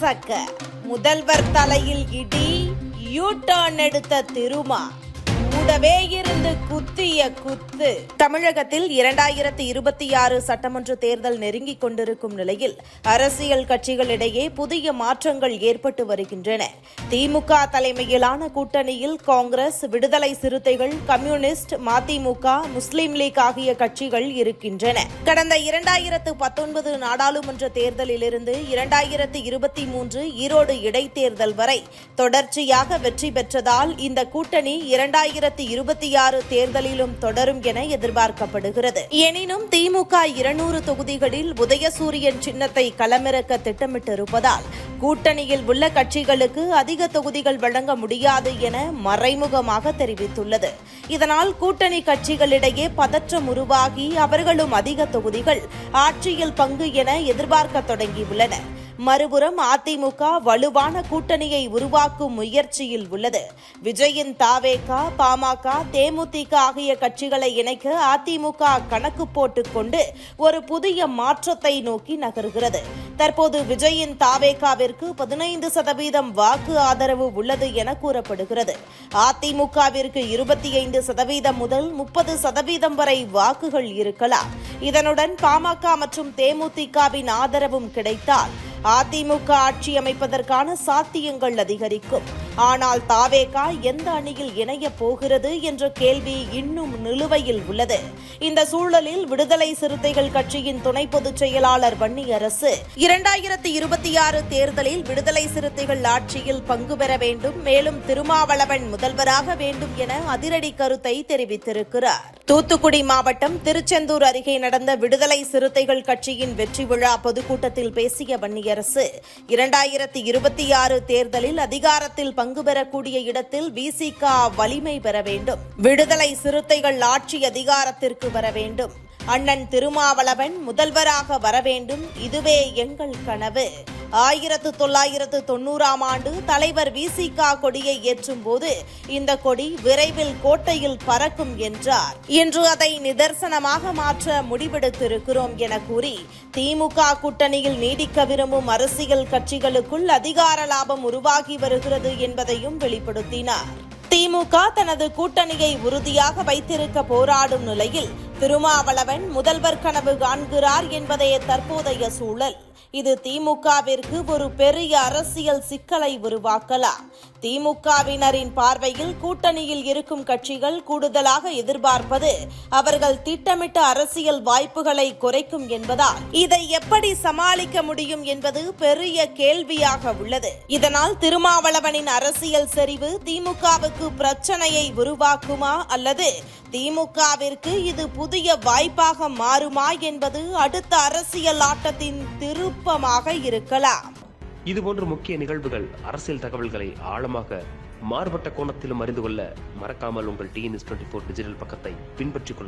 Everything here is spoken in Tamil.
கசக்க முதல்வர் தலையில் இடி யூ டர்ன் எடுத்த திருமா. கூடவே இருந்து குத்திய குத்து. தமிழகத்தில் இரண்டாயிரத்தி இருபத்தி ஆறு சட்டமன்ற தேர்தல் நெருங்கிக் கொண்டிருக்கும் நிலையில் அரசியல் கட்சிகளிடையே புதிய மாற்றங்கள் ஏற்பட்டு வருகின்றன. திமுக தலைமையிலான கூட்டணியில் காங்கிரஸ் விடுதலை சிறுத்தைகள் கம்யூனிஸ்ட் மதிமுக முஸ்லீம் லீக் ஆகிய கட்சிகள் இருக்கின்றன. கடந்த இரண்டாயிரத்து பத்தொன்பது நாடாளுமன்ற தேர்தலிலிருந்து இரண்டாயிரத்து இருபத்தி மூன்று ஈரோடு இடைத்தேர்தல் வரை தொடர்ச்சியாக வெற்றி பெற்றதால் இந்த கூட்டணி இரண்டாயிரத்தி இருபத்தி ஆறு பதினாறு தேர்தலிலும் தொடரும் என எதிர்பார்க்கப்படுகிறது. எனினும் திமுக இருநூறு தொகுதிகளில் உதயசூரியன் சின்னத்தை களமிறக்க திட்டமிட்டிருப்பதால் கூட்டணியில் உள்ள கட்சிகளுக்கு அதிக தொகுதிகள் வழங்க முடியாது என மறைமுகமாக தெரிவித்துள்ளது. இதனால் கூட்டணி கட்சிகளிடையே பதற்றம் உருவாகி அவர்களும் அதிக தொகுதிகள் ஆட்சியில் பங்கு என எதிர்பார்க்க தொடங்கியுள்ளனர். மறுபுறம் அதிமுக வலுவான கூட்டணியை உருவாக்கும் முயற்சியில் உள்ளது. விஜயின் தாவேகா பாமக தேமுதிக ஆகிய கட்சிகளை இணைக்க அதிமுக கணக்கு போட்டுக்கொண்டு ஒரு புதிய மாற்றத்தை நோக்கி நகர்கிறது. தற்போது விஜயின் தாவேகாவிற்கு பதினைந்து சதவீதம் வாக்கு ஆதரவு உள்ளது என கூறப்படுகிறது. அதிமுகவிற்கு இருபத்தி ஐந்து சதவீதம் முதல் முப்பது சதவீதம் வரை வாக்குகள் இருக்கலாம். இதனுடன் பாமக மற்றும் தேமுதிகவின் ஆதரவும் கிடைத்தால் அதிமுக ஆட்சி அமைப்பதற்கான சாத்தியங்கள் அதிகரிக்கும். ஆனால் தாவேகா எந்த அணியில் இணைய போகிறது என்ற கேள்வி இன்னும் நிலுவையில் உள்ளது. இந்த சூழலில் விடுதலை சிறுத்தைகள் கட்சியின் துணை பொதுச் செயலாளர் வன்னியரசு இரண்டாயிரத்தி இருபத்தி ஆறு தேர்தலில் விடுதலை சிறுத்தைகள் ஆட்சியில் பங்கு பெற வேண்டும் மேலும் திருமாவளவன் முதல்வராக வேண்டும் என அதிரடி கருத்தை தெரிவித்திருக்கிறார். தூத்துக்குடி மாவட்டம் திருச்செந்தூர் அருகே நடந்த விடுதலை சிறுத்தைகள் கட்சியின் வெற்றி விழா பொதுக்கூட்டத்தில் பேசிய வன்னியரசு இரண்டாயிரத்தி இருபத்தி ஆறு தேர்தலில் அதிகாரத்தில் பங்கு பெறக்கூடிய இடத்தில் விசிக வலிமை பெற வேண்டும். விடுதலை சிறுத்தைகள் ஆட்சி அதிகாரத்திற்கு வர வேண்டும். அண்ணன் திருமாவளவன் முதல்வராக வர வேண்டும். இதுவே எங்கள் கனவு. ஆயிரத்து தொள்ளாயிரத்து தொண்ணூறாம் ஆண்டு தலைவர் விசிகா கொடியை ஏற்றும் போது இந்த கொடி விரைவில் கோட்டையில் பறக்கும் என்றார். இன்று அதை நிதர்சனமாக மாற்ற முடிவெடுத்திருக்கிறோம் என கூறி திமுக கூட்டணியில் நீடிக்க விரும்பும் அரசியல் கட்சிகளுக்குள் அதிகார லாபம் உருவாகி வருகிறது என்பதையும் வெளிப்படுத்தினார். திமுக தனது கூட்டணியை உறுதியாக வைத்திருக்க போராடும் நிலையில் திருமாவளவன் முதல்வர் கனவு காண்கிறார் என்பதே தற்போதைய சூழல். இது திமுகவிற்கு ஒரு பெரிய அரசியல் சிக்கலை உருவாக்கலாம். திமுகவினரின் பார்வையில் கூட்டணியில் இருக்கும் கட்சிகள் கூடுதலாக எதிர்பார்ப்பது அவர்கள் திட்டமிட்ட அரசியல் வாய்ப்புகளை குறைக்கும் என்பதால் இதை எப்படி சமாளிக்க முடியும் என்பது பெரிய கேள்வியாக உள்ளது. இதனால் திருமாவளவனின் அரசியல் செறிவு திமுகவுக்கு பிரச்சனையை உருவாக்குமா அல்லது திமுகவிற்கு இது புதிய வாய்ப்பாக மாறுமா என்பது அடுத்த அரசியல் ஆட்டத்தின் திருப்பமாக இருக்கலாம். இதுபோன்ற முக்கிய நிகழ்வுகள் அரசியல் தகவல்களை ஆழமாக மாறுபட்ட கோணத்திலும் அறிந்து கொள்ள மறக்காமல் உங்கள் டிஎன்எஸ் டுவெண்ட்டி ஃபோர் டிஜிட்டல் பக்கத்தை பின்பற்றிக் கொள்ள